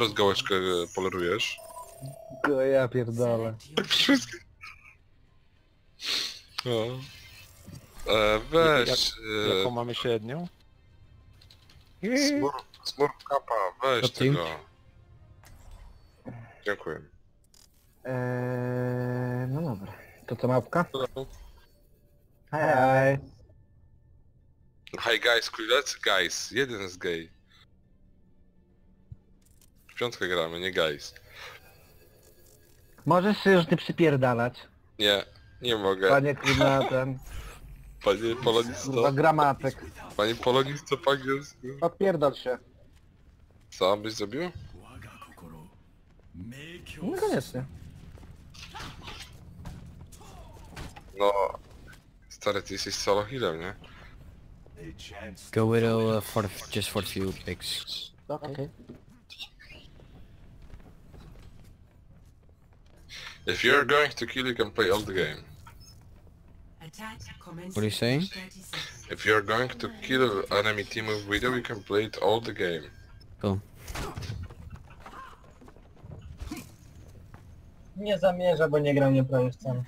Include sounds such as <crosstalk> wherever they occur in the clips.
teraz gałeczkę e, polerujesz? Go ja pierdolę. Wszystkie. No. E, weź... Jak- Jaką mamy średnią? E, smur, smur kapa, weź To tego. Dziękuję. Eee, no dobra. To co mapka? No. Hej, hej. Hi guys, kulec, guys. Jeden jest gay. Piątkę gramy, nie guys. Możesz się już nie przypierdalać. Nie, nie mogę. Panie Krynaten. <laughs> Panie polonisto, Kurwa gramatek. panie polonisto po angielsku. Odpierdol się. Co byś zrobił? No koniecznie. No... Stary, ty jesteś solo healem, nie? Go Widow uh, for just for few picks. Okej. If you're going to kill, you can play all the game. What are you saying? If you're going to kill an enemy team with Widow, you can play it all the game. Cool. Nie zamierza, bo nie grał, nie prawie wcale.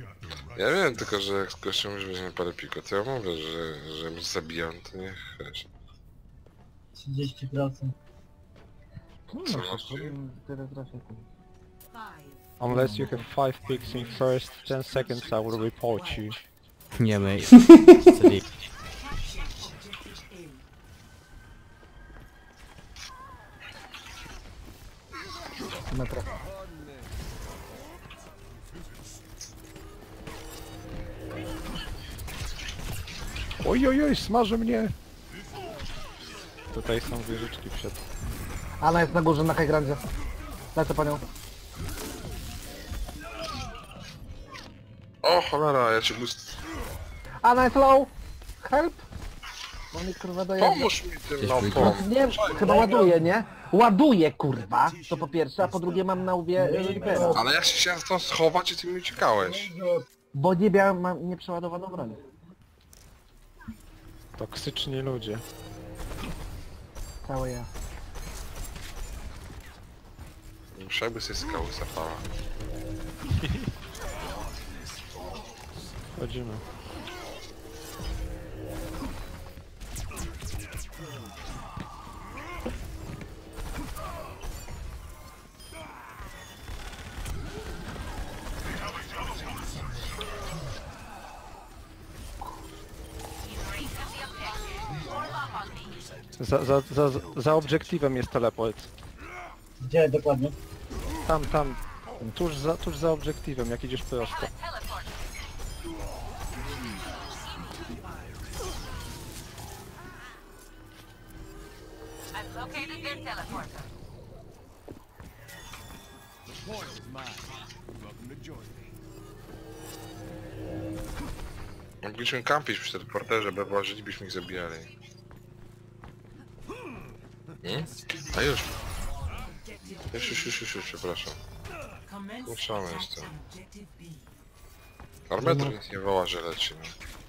Ja wiem, tylko że jak gościu już weźmie parę piko, to ja mówię, że, że mnie zabijam, to niech wiesz. 30%. No, Co no, masz? tyle trafię. Unless you have 5 picks in first 10 seconds I will report you. Yeah, mate. It's a deep. Metra. Oj, oj, oj, smaży mnie! Tutaj są wieżyczki przed... Ana jest na górze, na high grandzie. Lecę panią. O cholera, ja cię boost... Ana jest low! Help! No mi kurwa daje. Pomóż mi tym Gdzieś no pom. Nie, chyba ładuje, nie? Ładuje kurwa! To po pierwsze, a po drugie mam na łbie Ripera. Ale ja się chciałem stąd schować i ty mi uciekałeś. Bo nie miałem, mam nieprzeładowaną broń. Toksyczni ludzie. Całe ja. Muszę jakby sobie skały zapała. <laughs> Chodzimy. Za, za, za, za obiektywem jest teleport. Gdzie dokładnie? Tam, tam. Tuż za, tuż za obiektywem, jak idziesz prosto. Teleporter. Mogliśmy kampić przy teleporterze, by włażyli, byśmy ich zabijali. Hmm? A już. Już, już, już, już, już przepraszam. Ruszamy jeszcze. Armetr nic nie woła, że leci. No.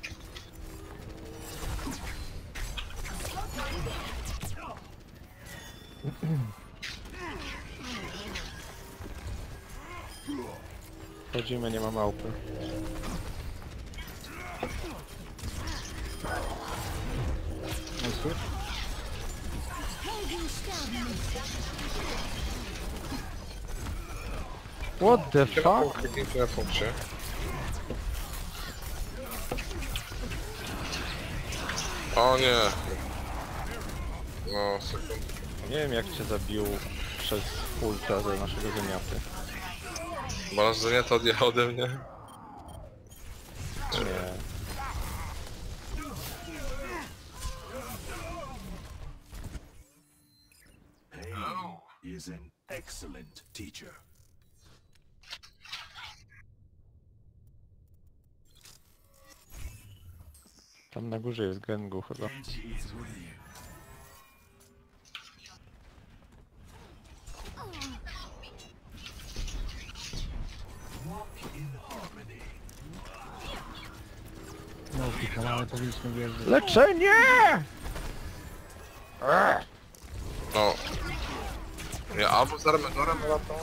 Chodzimy, nie ma małpy. What the fuck? Kliknijcie na punkcie. O nie! No, sekund. Nie wiem jak cię zabił przez ulta ze naszego zamiaty. Bo nasz zaniata odjechał ode mnie. Nie. is an excellent teacher. Tam na górze jest Gengu chyba. And she is with you. Walk in harmony. No, te kanały powinniśmy wjeżdżać. Leczenie! No. Ja albo z Armedorem latał.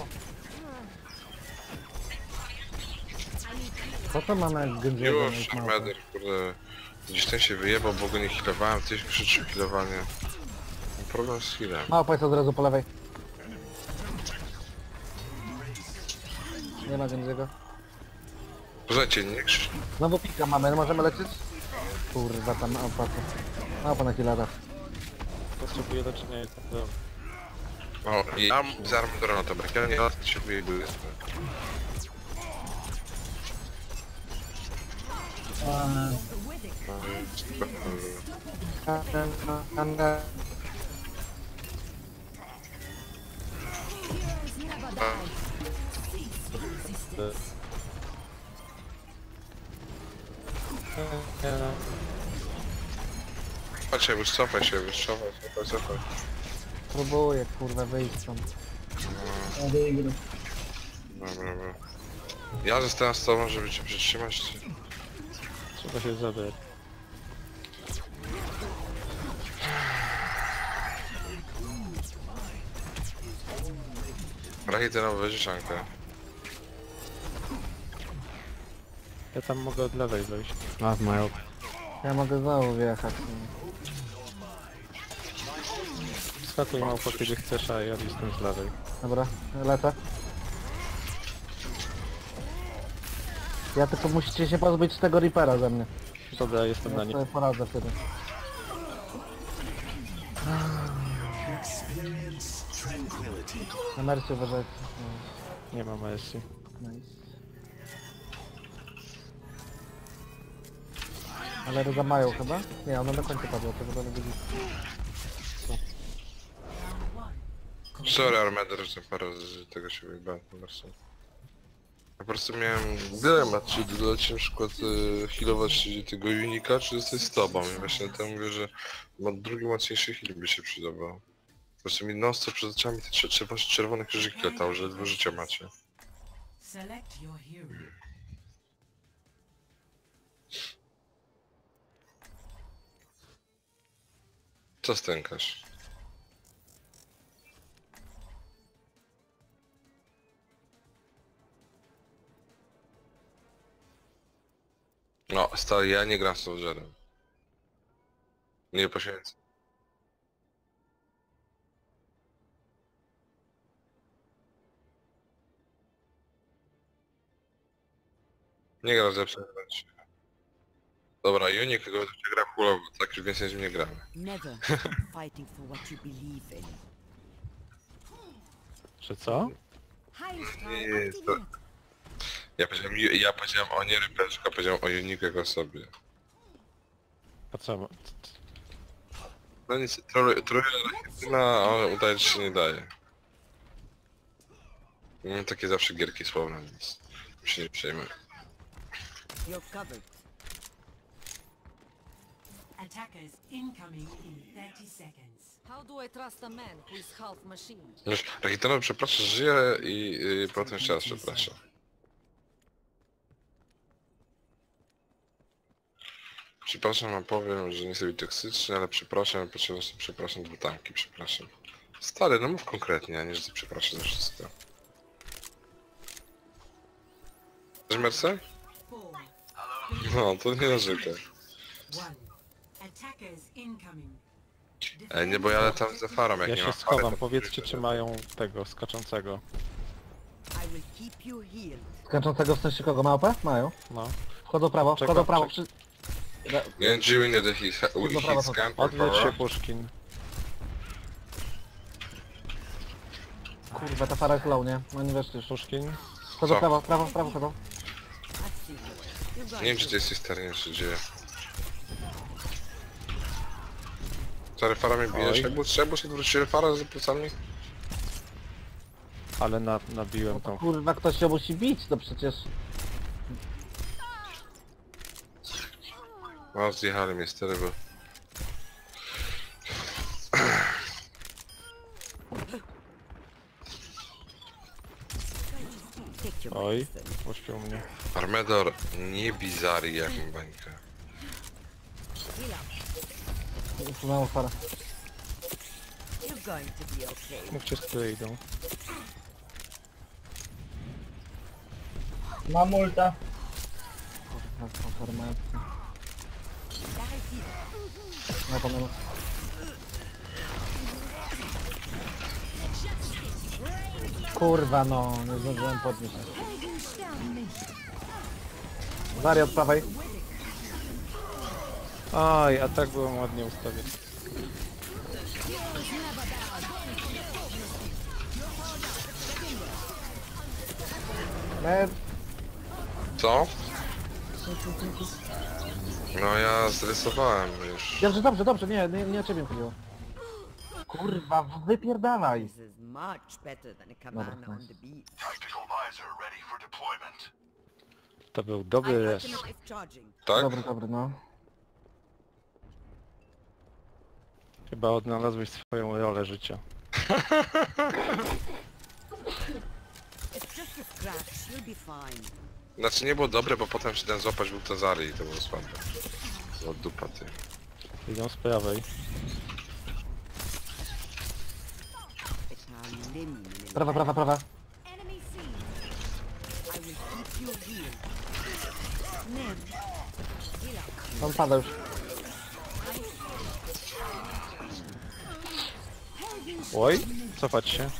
Po co mamy Genjiego? Już, Armeder, kurde. Gdzieś ten się wyjebał, bo go nie healowałem, tyś krzyczył healowanie. Mam Problem z healem. Małpa jest od razu po lewej. Nie ma Genjiego. Poznajcie, nie krzycz. Znowu pika mamy, możemy lecieć? Kurwa, tam małpa to. Małpa na killerach. Potrzebuję leczenia tak dalej. O, i ja z Armedorem na tabrak, ja nie się wyjebuję. A, Patrzcie, już cofaj się, już cofaj, cofaj, cofaj. Próbuję, kurwa, wyjść stąd. a wygrał. Dobra, dobra. Ja zostałem z tobą, żeby cię przytrzymać. Trzeba się zabrać. Rachit na wyżyczankę. Ja tam mogę od lewej wejść. Off my ult. Ja mogę znowu wjechać. Skakuj małpo kiedy chcesz, a ja jestem z lewej. Dobra, lecę. Ja tylko musicie się pozbyć tego Reapera ze mnie. Dobra, jestem na Ja nim. sobie poradzę wtedy. Na Mercy uważajcie. Nie ma Mercy. No, Nice. Ale za mają chyba? Nie, ona na końcu padła, to chyba nie widzi. Sorry Armeder, że parę z tego się wyjebałem po prostu. Ja po prostu miałem dylemat, czy dodać na przykład e, healować tego unika, czy zostać z tobą. I właśnie to mówię, że ma drugi mocniejszy heal by się przydobał. Po prostu mi non stop przed oczami te czer- czer- czerwone krzyżyki latały, że ledwo życia macie. Select your hero. Co stękasz? No, stary, ja nie gram z Soldierem. Nie poświęcę. Nie gram z lepszym. Dobra, Unik go gra chulowo, tak już więcej z nim nie gramy. Never <laughs> fighting for what you believe in. Czy co? Nie, nie, to... Ja powiedziałem, ja powiedziałem o nie rypeczka, powiedziałem o Uniku jako sobie. A co? ma- No nic, troluje troluje Rachityna, ale udaje, że się nie daje. Mam takie zawsze gierki słowne, więc się nie przejmuję. You're covered. Attackers incoming in 30 seconds. How do I trust a man who is half machine? Wiesz, Rachityna przeprasza, żyje i, i potem jeszcze raz przeprasza. Przepraszam, a powiem, że nie sobie toksyczny, ale przepraszam, potrzebne są przepraszam dwa tanki, przepraszam. Stary, no mów konkretnie, a nie, że ty przepraszasz za wszystko. Chcesz Merce? No, to nie narzekaj. Ej, nie, bo ja latam za farą, jak Ja nie się schowam, to powiedzcie czy mają tego skaczącego. Skaczącego w sensie kogo? Małpę? Mają. No. Wchodzą prawo, Czekam, wchodzą prawo. Przy... Nie, Jill nie da his, Odwróć się Puszkin. Kurwa, ta fara jest low, nie? No nie weszli już. Puszkin. Wchodzą Co? prawo, prawo, prawo chodzą. That's it. You got Nie wiem, czy it. to jest stary, nie się dzieje. Stary, fara mnie bije, Oj. Szebus, Szebus, odwróciłem farę za plecami? Ale na, nabiłem No to tą... kurwa, ktoś się musi bić, no przecież. No, zjechali mnie. Take your Oj, uśpił mnie. Armedor, nie bizary jak mi be okay. Mówcie z której idą. Mam ulta. To no. Kurwa no, nie zdążyłem podnieść. Daria od prawej. Aj, a tak byłem ładnie ustawiony. Med. Co? No ja zrysowałem już. Dobrze, dobrze, dobrze, nie, nie, nie o ciebie chodziło. Kurwa, wypierdalaj. This is much better than a Dobra, cabana on nice. the beach. Tactical visor ready for deployment. To był dobry charging. Tak? Dobry, dobry, no. Chyba odnalazłeś swoją rolę życia. It's just a scratch. You'll be fine. Znaczy nie było dobre, bo potem się ten złapać był Tazary i to było słabe. Od dupa ty. Idą z prawej. It's a limb. Prawa, prawa, prawa. I will keep you healed. Nim. Heal up. On pada już. Oj, cofać się.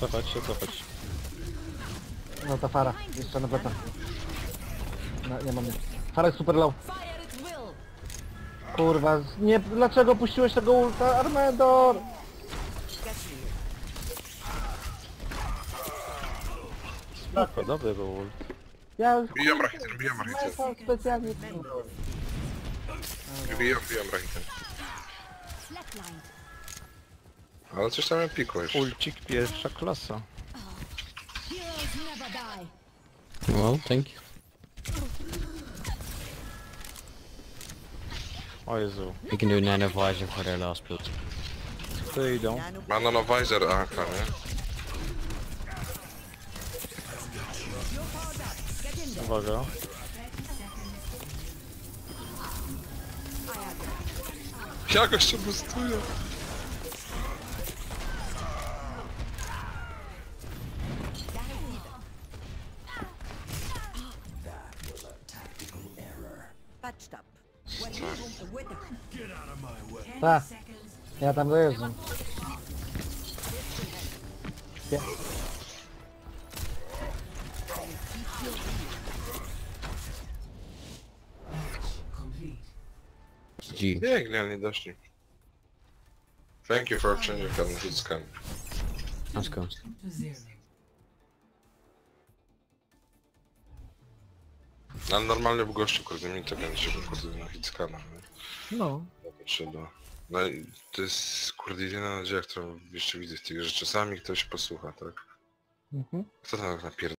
Cofać się, cofać się. No ta fara, jeszcze na plecach. No, nie mam nie. Fara jest super low. Kurwa, z- nie, dlaczego puściłeś tego ulta, Armendor? Spoko, dobry był ult. Ja Rachiten, biją Rachiten. to specjalnie... Drzwi odbijam rękę. Ale coś tam pikłeś. Ulcik pierwsza klasa. Well, thank you. O Jezu. Ik kan nu nano visor voor de last blood. Ty idą. Ma nano visor AK, nie? Uwaga. Jakoś się boostuje. patched up. What you with G. Biegnie, ale nie doszli. Thank you for changing hit scan. Let's go. No, Ale normalnie w gościu, kurde, mi to będzie się kurde na hit scana, nie? No. To trzeba. No i to jest kurde jedyna nadzieja, którą jeszcze widzę w tych, że czasami ktoś posłucha, tak? Mhm. Kto tam napierd...